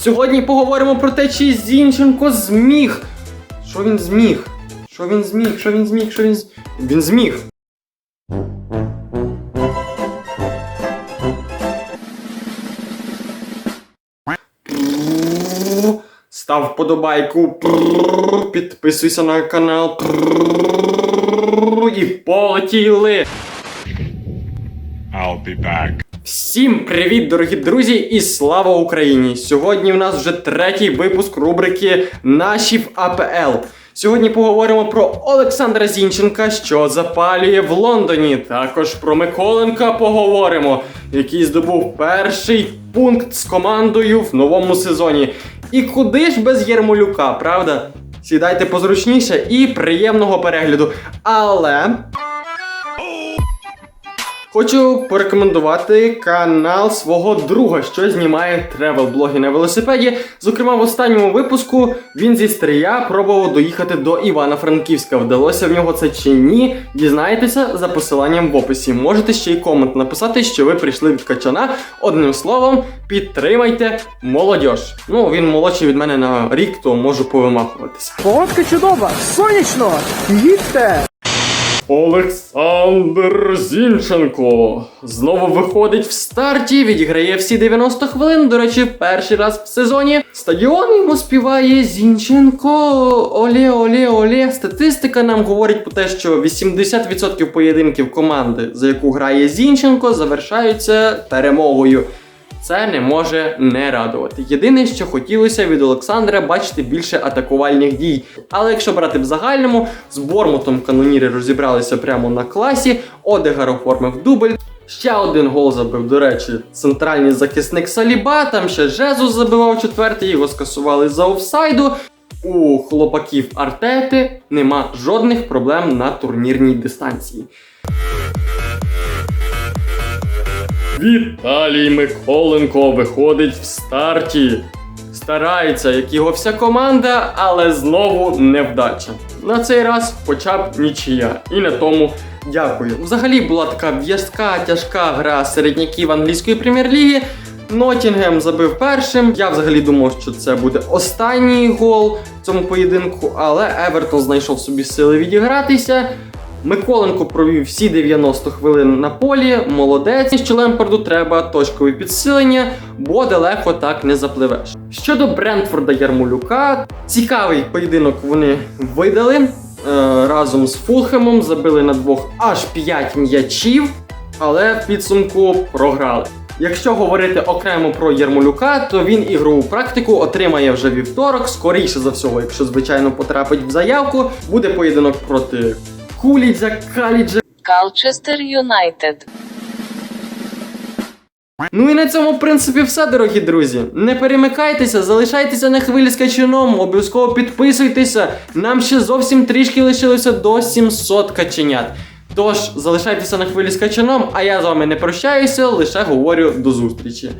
Сьогодні поговоримо про те, чи Зінченко зміг. Що він зміг? Що він зміг? Що він зміг? Що він з... Він зміг. Став вподобайку, підписуйся на канал і полетіли. I'll be back. Всім привіт, дорогі друзі, і слава Україні! Сьогодні в нас вже третій випуск рубрики Наші в АПЛ. Сьогодні поговоримо про Олександра Зінченка, що запалює в Лондоні. Також про Миколенка поговоримо, який здобув перший пункт з командою в новому сезоні. І куди ж без Єрмолюка, правда? Сідайте позручніше і приємного перегляду. Але Хочу порекомендувати канал свого друга, що знімає тревел-блоги на велосипеді. Зокрема, в останньому випуску він зі Стрия пробував доїхати до Івано-Франківська. Вдалося в нього це чи ні? Дізнайтеся за посиланням в описі. Можете ще й комент написати, що ви прийшли від качана. Одним словом, підтримайте молодь. Ну, він молодший від мене на рік, то можу повимахуватися. Погодка чудова, сонячно, їдьте! Олександр Зінченко знову виходить в старті, відіграє всі 90 хвилин. До речі, перший раз в сезоні. Стадіон йому співає Зінченко. Оле, оле, оле. Статистика нам говорить про те, що 80% поєдинків команди, за яку грає Зінченко, завершаються перемогою. Це не може не радувати. Єдине, що хотілося від Олександра бачити більше атакувальних дій. Але якщо брати в загальному, з Бормутом каноніри розібралися прямо на класі. Одегар оформив дубль. Ще один гол забив, до речі, центральний захисник Саліба. Там ще Жезус забивав четвертий, його скасували за офсайду. У хлопаків Артети нема жодних проблем на турнірній дистанції. Віталій Миколенко виходить в старті. Старається, як його вся команда, але знову невдача. На цей раз хоча б нічия. І на тому дякую. Взагалі була така в'язка, тяжка гра середняків англійської прем'єр-ліги. Нотінгем забив першим. Я взагалі думав, що це буде останній гол в цьому поєдинку, але Евертон знайшов собі сили відігратися. Миколенко провів всі 90 хвилин на полі, молодець. Що Лемпарду треба точкове підсилення, бо далеко так не запливеш. Щодо Брентфорда Ярмолюка, цікавий поєдинок вони видали е, разом з Фулхемом, забили на двох аж 5 м'ячів, але в підсумку програли. Якщо говорити окремо про Єрмолюка, то він ігрову практику отримає вже вівторок. Скоріше за всього, якщо звичайно потрапить в заявку, буде поєдинок проти Куліджа, Каліджа. Калчестер Юнайтед. Ну і на цьому, в принципі, все, дорогі друзі. Не перемикайтеся, залишайтеся на хвилі з качаном, обов'язково підписуйтеся. Нам ще зовсім трішки лишилося до 700 каченят. Тож залишайтеся на хвилі з качаном, а я з вами не прощаюся, лише говорю до зустрічі.